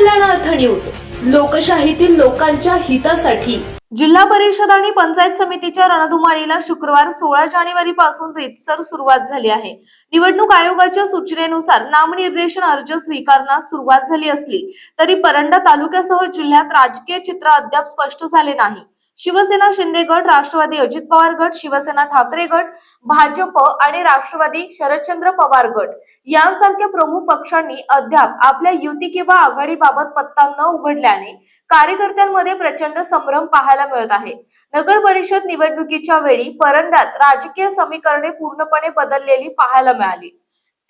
News. लोकशाहीतील लोकांच्या हितासाठी. जिल्हा परिषद आणि पंचायत समितीच्या रणधुमाळीला शुक्रवार सोळा जानेवारी पासून रीतसर सुरुवात झाली आहे. निवडणूक आयोगाच्या सूचनेनुसार नामनिर्देशन अर्ज स्वीकारण्यास सुरुवात झाली असली तरी परंडा तालुक्यासह जिल्ह्यात राजकीय चित्र अद्याप स्पष्ट झाले नाही. शिवसेना शिंदे गट राष्ट्रवादी अजित पवार गट शिवसेना ठाकरे गट भाजप आणि राष्ट्रवादी शरदचंद्र पवार गट. यांसारख्या प्रमुख पक्षांनी अद्याप आपल्या युती किंवा आघाडीबाबत पत्ता न उघडल्याने कार्यकर्त्यांमध्ये प्रचंड संभ्रम पाहायला मिळत आहे. नगर परिषद निवडणुकीच्या वेळी परंड्यात राजकीय समीकरणे पूर्णपणे बदललेली पाहायला मिळाली.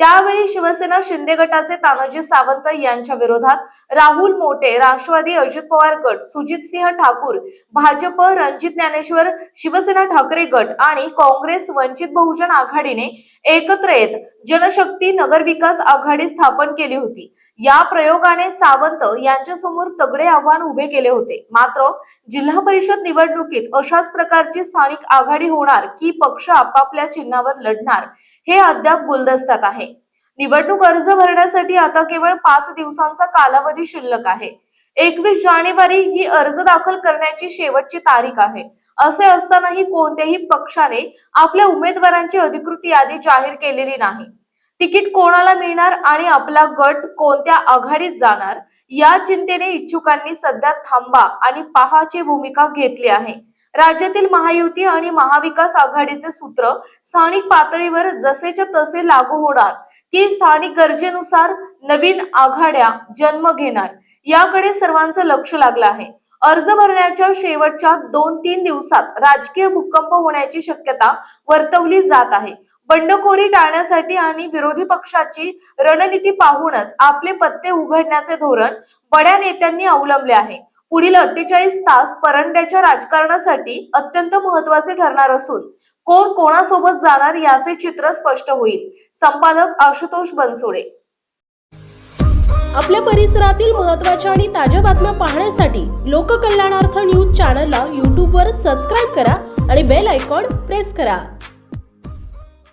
त्यावेळी शिवसेना शिंदे गटाचे तानाजी सावंत यांच्या विरोधात राहुल मोटे राष्ट्रवादी अजित पवार गट सुजित सिंह ठाकूर भाजप रणजित ज्ञानेश्वर शिवसेना ठाकरे गट आणि काँग्रेस वंचित बहुजन आघाडीने एकत्र येत जनशक्ती नगर विकास आघाडी स्थापन केली होती. या प्रयोगाने सावंत यांच्या समोर तगडे आव्हान उभे केले होते. मात्र जिल्हा परिषद निवडणुकीत अशाच प्रकारची स्थानिक आघाडी होणार की पक्ष आपापल्या चिन्हावर लढणार हे अद्याप गुलदस्त्यात आहे. निवडणूक अर्ज भरण्यासाठी आता केवळ पाच दिवसांचा कालावधी शिल्लक आहे. एकवीस जानेवारी ही अर्ज दाखल करण्याची शेवटची तारीख आहे. असे असतानाही कोणत्याही पक्षाने आपल्या उमेदवारांची अधिकृत यादी जाहीर केलेली नाही. तिकीट कोणाला मिळणार आणि आपला गट कोणत्या आघाडीत जाणार या चिंतेने इच्छुकांनी सध्या थांबा आणि पहाची भूमिका घेतली आहे. राज्यातील महायुती आणि महाविकास आघाडीचे सूत्र स्थानिक पातळीवर जसेच्या तसे लागू होणार. की स्थानिक गरजेनुसार नवीन आघाड्या जन्म घेणार. याकडे सर्वांचं लक्ष लागलं आहे. अर्ज भरण्याच्या शेवटच्या दोन तीन दिवसात राजकीय भूकंप होण्याची शक्यता वर्तवली जात आहे. बंडखोरी टाळण्यासाठी आणि विरोधी पक्षाची रणनीती पाहूनच आपले पत्ते उघडण्याचे धोरण बड्या नेत्यांनी अवलंबले आहे. पुढील अठ्ठेचाळीस तास परंड्याच्या राजकारणासाठी अत्यंत महत्त्वाचे ठरणार असून कोण कोणासोबत जाणार याचे चित्र स्पष्ट होईल. संपादक आशुतोष बनसोडे. आपल्या परिसरातील महत्त्वाच्या आणि ताज्या बातम्या पाहण्यासाठी लोककल्याणार्थ न्यूज चॅनलला यूट्यूबवर सबस्क्राईब करा आणि बेल आयकॉन प्रेस करा.